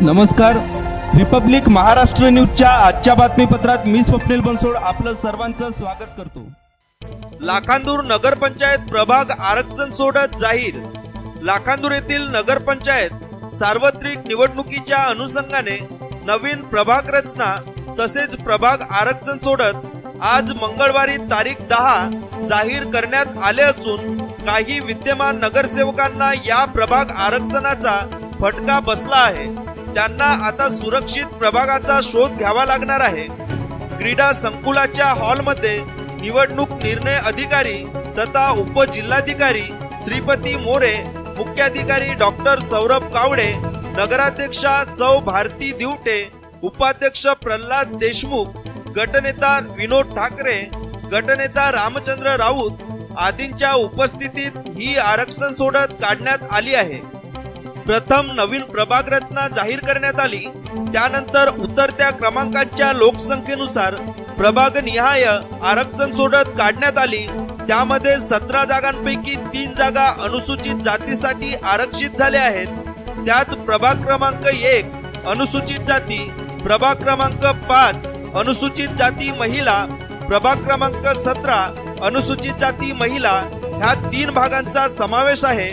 नमस्कार. रिपब्लिक महाराष्ट्र न्यूजच्या आजच्या बातमीपत्रात मी स्वप्नील बनसोड आपलं सर्वांचं स्वागत करतो. लाखांदूर नगरपंचायत प्रभाग आरक्षण सोडत जाहीर. लाखांदूर येथील नगरपंचायत सार्वत्रिक निवडणुकीच्या अनुषंगाने नवीन प्रभाग रचना तसेच प्रभाग आरक्षण सोडत आज मंगळवारी तारीख दहा जाहीर करण्यात आले असून काही विद्यमान नगरसेवकांना या प्रभाग आरक्षणाचा फटका बसला आहे. त्यांना आता सुरक्षित प्रभागाचा शोध घ्यावा लागणार आहे. क्रीडा संकुलाच्या हॉलमध्ये निवडणूक निर्णय अधिकारी तथा उपजिल्हाधिकारी श्रीपती मोरे मुख्याधिकारी डॉक्टर सौरभ कावडे नगराध्यक्षा सौ भारती दिवटे उपाध्यक्ष प्रल्हाद देशमुख गटनेता विनोद ठाकरे गटनेता रामचंद्र राऊत आदींच्या उपस्थितीत ही आरक्षण सोडत काढण्यात आली आहे. प्रथम नवीन प्रभाग रचना जाहीर करण्यात आली. त्यानंतर उतरत्या क्रमांकाच्या लोकसंख्येनुसार प्रभाग निहाय आरक्षण सोडत काढण्यात आली. त्यामध्ये सतरा जागांपैकी तीन जागा अनुसूचित जातीसाठी आरक्षित झाल्या आहेत. त्यात प्रभाग क्रमांक एक अनुसूचित जाती प्रभाग क्रमांक पाच अनुसूचित जाती महिला प्रभाग क्रमांक सतरा अनुसूचित जाती महिला ह्या तीन भागांचा समावेश आहे.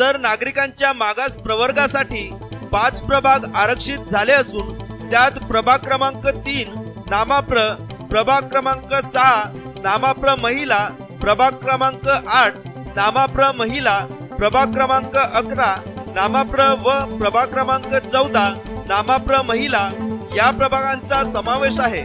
तर नागरिकांच्या मागास प्रवर्गासाठी पाच प्रभाग आरक्षित झाले असून त्यात प्रभाग क्रमांक तीन नामाप्र प्रभाग क्रमांक सहा नामाप्र महिला प्रभाग क्रमांक आठ नामाप्र महिला प्रभाग क्रमांक अकरा नामाप्र व प्रभाग क्रमांक चौदा नामाप्र महिला या प्रभागांचा समावेश आहे.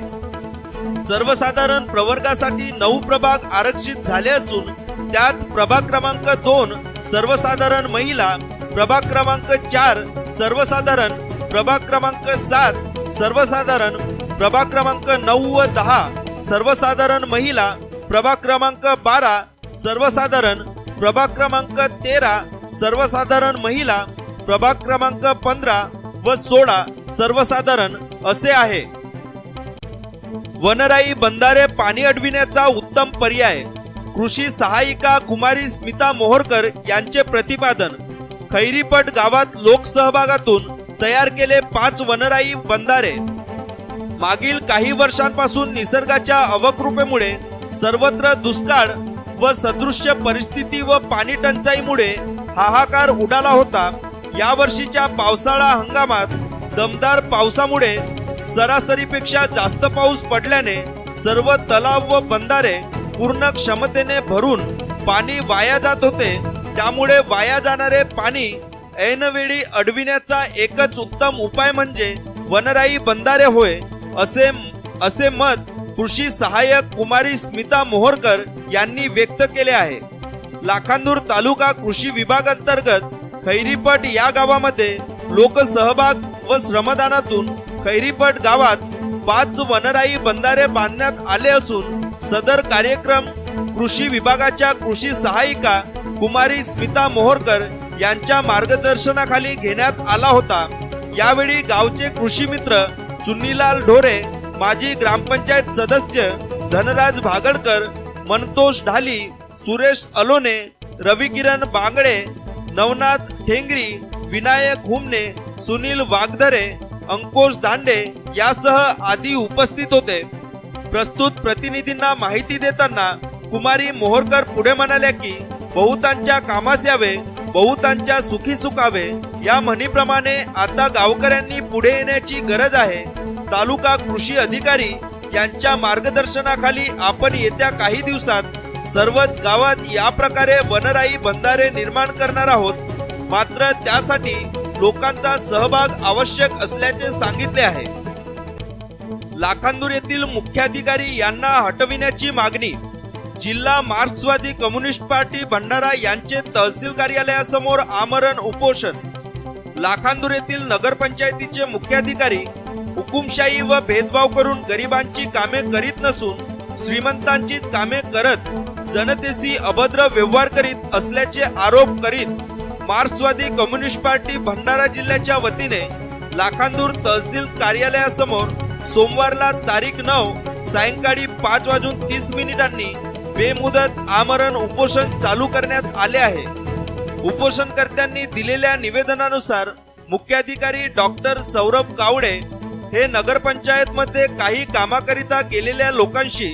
सर्वसाधारण प्रवर्गासाठी नऊ प्रभाग आरक्षित झाले असून त्यात प्रभाग क्रमांक दोन सर्वसाधारण महिला प्रभाग क्रमांक चार सर्वसाधारण प्रभाग क्रमांक सात सर्वसाधारण प्रभाग क्रमांक नऊ व दहा सर्वसाधारण महिला प्रभाग क्रमांक बारा सर्वसाधारण प्रभाग क्रमांक तेरा सर्वसाधारण महिला प्रभाग क्रमांक पंधरा व सोळा सर्वसाधारण असे आहे. वनराई बंधारे पाणी अडविण्याचा उत्तम पर्याय. कृषी सहायिका कुमारी स्मिता मोहरकर यांचे प्रतिपादन. खैरीपट गावात लोकसहभागातून तयार केले पाच वनराई बंधारे. मागील काही वर्षांपासून निसर्गाच्या अवकृपेमुळे सर्वत्र दुष्काळ व सदृश्य परिस्थिती व पाणी टंचाईमुळे हाहाकार उडाला होता. या वर्षीच्या पावसाळा हंगामात दमदार पावसामुळे सरासरीपेक्षा जास्त पाऊस पडल्याने सर्व तलाव व बंधारे पूर्ण क्षमतेने भरून पाणी वाया जात होते त्यामुळे वाया जाणारे पाणी ऐनवेळी अडविण्याचा एकच उत्तम उपाय म्हणजे वनराई बंधारे होय असे असे मत कृषी सहाय्यक कुमारी स्मिता मोहरकर यांनी व्यक्त केले आहे. लाखांदूर तालुका कृषी विभाग अंतर्गत खैरीपट या गावामध्ये लोकसहभाग व श्रमदानातून खैरीपट गावात पाच वनराई बंधारे बांधण्यात आले असून सदर कार्यक्रम कृषी विभागाच्या कृषी सहायिका कुमारी स्मिता मोहरकर यांच्या मार्गदर्शनाखाली घेण्यात आला होता. यावेळी गावचे कृषी मित्र चुन्नीलाल ढोरे माजी ग्रामपंचायत सदस्य धनराज भागडकर मनतोष ढाली सुरेश अलोने रविकिरण बांगडे नवनाथ ठेंगरी विनायक हुमने सुनील वाघधरे अंकुश दांडे यासह आदी उपस्थित होते. प्रस्तुत प्रतिनिधींना माहिती देताना कुमारी मोहोरकर पुढे म्हणाल्या की बहुतांच्या कामास यावे बहुतांच्या सुखी सुखावे या म्हणीप्रमाणे आता गावकऱ्यांनी पुढे येण्याची गरज आहे. तालुका कृषी अधिकारी यांच्या मार्गदर्शनाखाली आपण येत्या काही दिवसात सर्वच गावात या प्रकारे वनराई बंधारे निर्माण करणार आहोत. मात्र त्यासाठी लोकांचा सहभाग आवश्यक असल्याचे सांगितले आहे. लाखांदूर येथील मुख्याधिकारी यांना हटविण्याची मागणी. जिल्हा मार्क्सवादी कम्युनिस्ट पार्टी भंडारा यांचे तहसील कार्यालयासमोर आमरण उपोषण. लाखांदूर येथील नगरपंचायतीचे मुख्याधिकारी हुकुमशाही व भेदभाव करून गरिबांची कामे करीत नसून श्रीमंतांचीच कामे करत जनतेशी अभद्र व्यवहार करीत असल्याचे आरोप करीत मार्क्सवादी कम्युनिस्ट पार्टी भंडारा जिल्ह्याच्या वतीने लाखांदूर तहसील कार्यालयासमोर सोमवारला तारीख नऊ सायंकाळी पाच वाजून तीस मिनिटांनी बेमुदत आमरण उपोषण चालू करण्यात आले आहे. उपोषणकर्त्यांनी दिलेल्या निवेदनानुसार मुख्याधिकारी डॉक्टर सौरभ कावडे हे नगरपंचायत मध्ये काही कामाकरिता गेलेल्या लोकांशी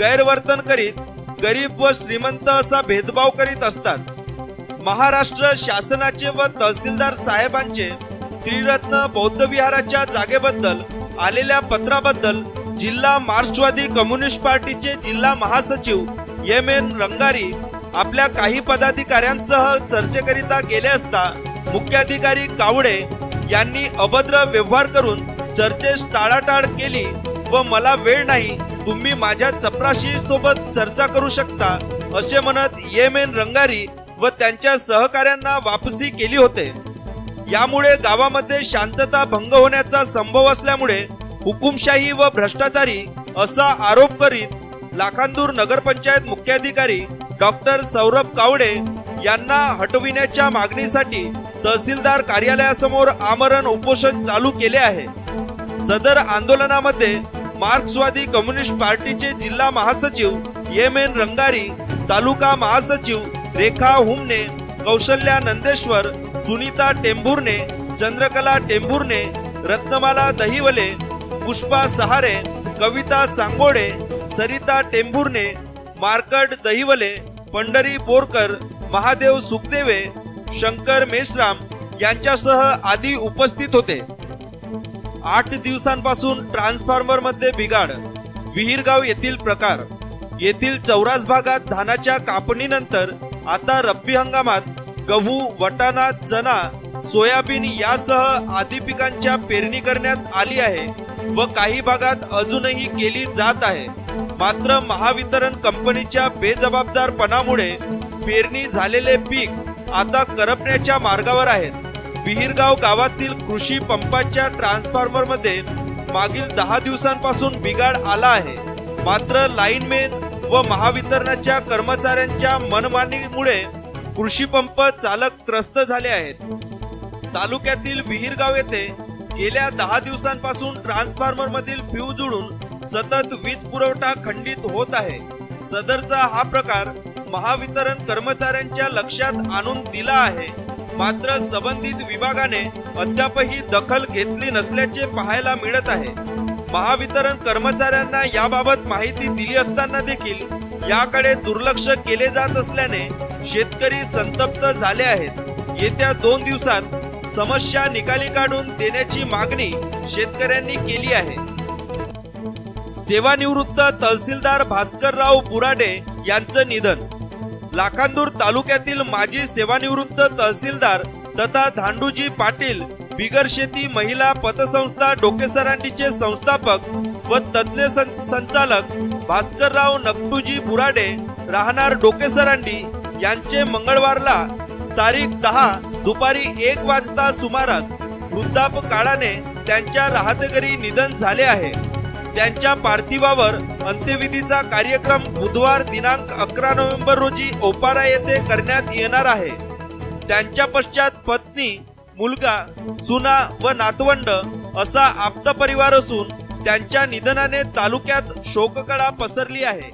गैरवर्तन करीत गरीब व श्रीमंत असा भेदभाव करीत असतात. महाराष्ट्र शासनाचे व तहसीलदार साहेबांचे त्रिरत्न बौद्ध विहाराच्या जागेबद्दल आलेल्या पत्राबद्दल जिल्हा मार्क्सवादी कम्युनिस्ट पार्टीचे जिल्हा महासचिव एम एन रंगारी आपल्या काही पदाधिकाऱ्यांसह चर्चेकरिता गेले असता मुख्याधिकारी कावडे यांनी अभद्र व्यवहार करून चर्चेस टाळाटाळ केली व मला वेळ नाही तुम्ही माझ्या चपराशी सोबत चर्चा करू शकता असे म्हणत एम एन रंगारी व त्यांच्या सहकाऱ्यांना वापसी केली होते. यामुळे गावामध्ये शांतता भंग होण्याचा संभव असल्यामुळे हुकुमशाही व भ्रष्टाचारी असा आरोप करीत लाखांदूर नगरपंचायत मुख्याधिकारी डॉक्टर सौरभ कावडे यांना हटविण्याच्या मागणीसाठी तहसीलदार कार्यालयासमोर आमरण उपोषण चालू केले आहे. सदर आंदोलनामध्ये मार्क्सवादी कम्युनिस्ट पार्टीचे जिल्हा महासचिव एम एन रंगारी तालुका महासचिव रेखा हुमने कौशल्या नंदेश्वर सुनीता टेंभुर्णे चंद्रकला टेंभुर्णे रत्नमाला दहिवले पुष्पा सहारे कविता सांगोडे सरिता टेंभुर्ने मार्कट दहिवले पंढरी बोरकर महादेव सुखदेवे शंकर मेश्राम यांच्यासह आदी उपस्थित होते. आठ दिवसांपासून ट्रान्सफॉर्मरमध्ये बिघाड. विहीरगाव येथील प्रकार. येथील चौरास भागात धानाच्या कापणीनंतर आता रब्बी हंगामात गहू वटाणा चना सोयाबीन यासह आदी पिकांच्या पेरणी करण्यात आली आहे व काही भागात अजूनही केली जात आहे. मात्र महावितरण कंपनीच्या बेजबाबदारपणामुळे पेरणी झालेले पीक आता करपण्याच्या मार्गावर आहेत. विहीरगाव गावातील कृषी पंपाच्या ट्रान्सफॉर्मरमध्ये मागील दहा दिवसांपासून बिघाड आला आहे. मात्र लाईनमॅन व महावितरणाच्या कर्मचाऱ्यांच्या मनमानीमुळे कृषी पंप चालक त्रस्त झाले आहेत. तालुक्यातील विहीरगाव येथे गेल्या दहा दिवसांपासून ट्रान्सफॉर्मर मधील फ्यूज उडून सतत वीज पुरवठा खंडित होत आहे. सदरचा हा प्रकार महावितरण कर्मचाऱ्यांच्या लक्षात आणून दिला आहे. मात्र संबंधित विभागाने अद्यापही दखल घेतली नसल्याचे पाहायला मिळत आहे. महावितरण कर्मचाऱ्यांना याबाबत माहिती दिली असताना देखील याकडे दुर्लक्ष केले जात असल्याने शेतकरी संतप्त झाले आहेत. येत्या दोन दिवसात समस्या निकाली काढून देण्याची मागणी शेतकऱ्यांनी केली आहे. सेवानिवृत्त तहसीलदार भास्करराव बुराडे यांचं निधन. लाखांदूर तालुक्यातील माजी सेवानिवृत्त तहसीलदार तथा धांडूजी पाटील बिगर शेती महिला पतसंस्था डोकेसरांडीचे संस्थापक व तज्ज्ञ सं- संचालक भास्करराव नकटूजी बुराडे राहणार डोकेसरांडी यांचे मंगळवारला तारीख दहा दुपारी एक वाजता सुमारास वृद्धापकाळाने त्यांच्या राहते घरी निधन झाले आहे. त्यांच्या पार्थिवावर अंत्यविधीचा कार्यक्रम बुधवार दिनांक अकरा नोव्हेंबर रोजी ओपारा येथे करण्यात येणार आहे. त्यांच्या पश्चात पत्नी मुलगा सुना व नातवंड असा आप्त परिवार असून त्यांच्या निधनाने तालुक्यात शोककळा पसरली आहे.